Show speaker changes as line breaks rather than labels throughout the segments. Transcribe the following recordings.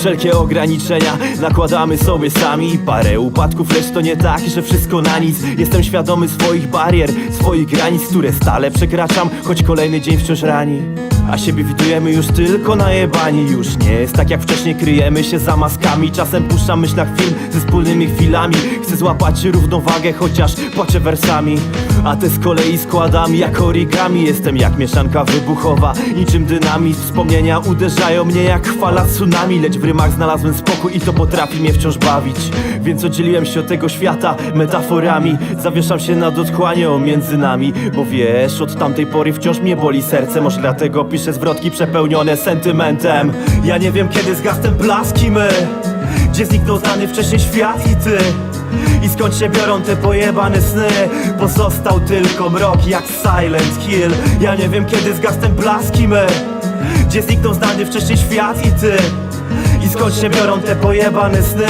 Wszelkie ograniczenia. Nakładamy sobie sami Parę upadków, lecz to nie tak, że wszystko na nic. Jestem świadomy swoich barier, swoich granic, które stale przekraczam. Choć kolejny dzień wciąż rani a siebie widujemy już tylko na jebani Już nie jest tak jak wcześniej, kryjemy się za maskami. Czasem puszczam myślach film ze wspólnymi chwilami. Chcę złapać równowagę, chociaż płaczę wersami A te z kolei składam jak origami Jestem jak mieszanka wybuchowa, niczym dynamit. Wspomnienia uderzają mnie jak fala tsunami. Lecz w rymach znalazłem spokój i to potrafi mnie wciąż bawić. Więc oddzieliłem się od tego świata metaforami. Zawieszam się nad otchłanią między nami. Bo wiesz, od tamtej pory wciąż mnie boli serce. Może dlatego piszę zwrotki przepełnione sentymentem. Ja nie wiem kiedy zgasną blaski my. Gdzie zniknął znany wcześniej świat i ty i skąd się biorą te pojebane sny? Pozostał tylko mrok jak Silent Hill. Ja nie wiem kiedy zgasną blaski my. Gdzie zniknął znany wcześniej świat i ty i skąd się biorą te pojebane sny?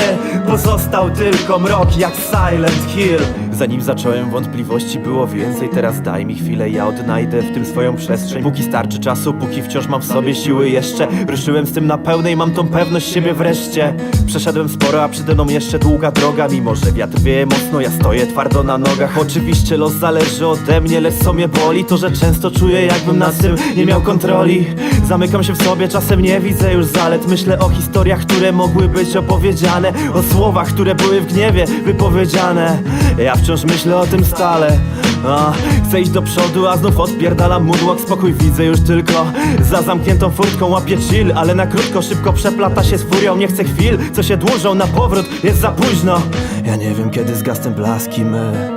Pozostał tylko mrok jak Silent Hill. Zanim zacząłem wątpliwości było więcej Teraz daj mi chwilę, ja odnajdę w tym swoją przestrzeń. Póki starczy czasu, póki wciąż mam w sobie siły jeszcze. Ruszyłem z tym na pełnej, mam tą pewność siebie wreszcie. Przeszedłem sporo, a przede mną jeszcze długa droga. Mimo, że wiatr wieje mocno, ja stoję twardo na nogach. Oczywiście los zależy ode mnie, lecz co mnie boli To, że często czuję jakbym nad tym nie miał kontroli. Zamykam się w sobie, czasem nie widzę już zalet. Myślę o historiach, które mogły być opowiedziane. O słowach, które były w gniewie wypowiedziane. Ja wciąż myślę o tym stale. A, Chcę iść do przodu, a znów odpierdalam mudłok Spokój widzę już tylko za zamkniętą furtką. Łapię chill, ale na krótko, szybko przeplata się z furią. Nie chcę chwil, co się dłużą na powrót, jest za późno. Ja nie wiem kiedy zgasną blaski my.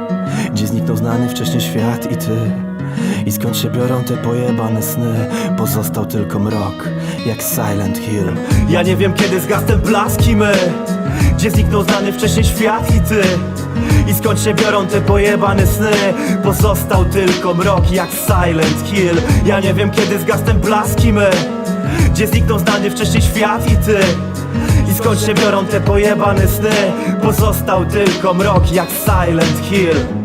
Gdzie zniknął znany wcześniej świat i ty i skąd się biorą te pojebane sny? Pozostał tylko mrok, jak Silent Hill. Ja nie wiem kiedy zgasną blaski my Gdzie zniknął znany wcześniej świat i ty. I skąd się biorą te pojebane sny? Pozostał tylko mrok, jak Silent Hill. Ja nie wiem kiedy zgasną blaski my Gdzie zniknął znany wcześniej świat i ty. I skąd się biorą te pojebane sny? Pozostał tylko mrok jak Silent Hill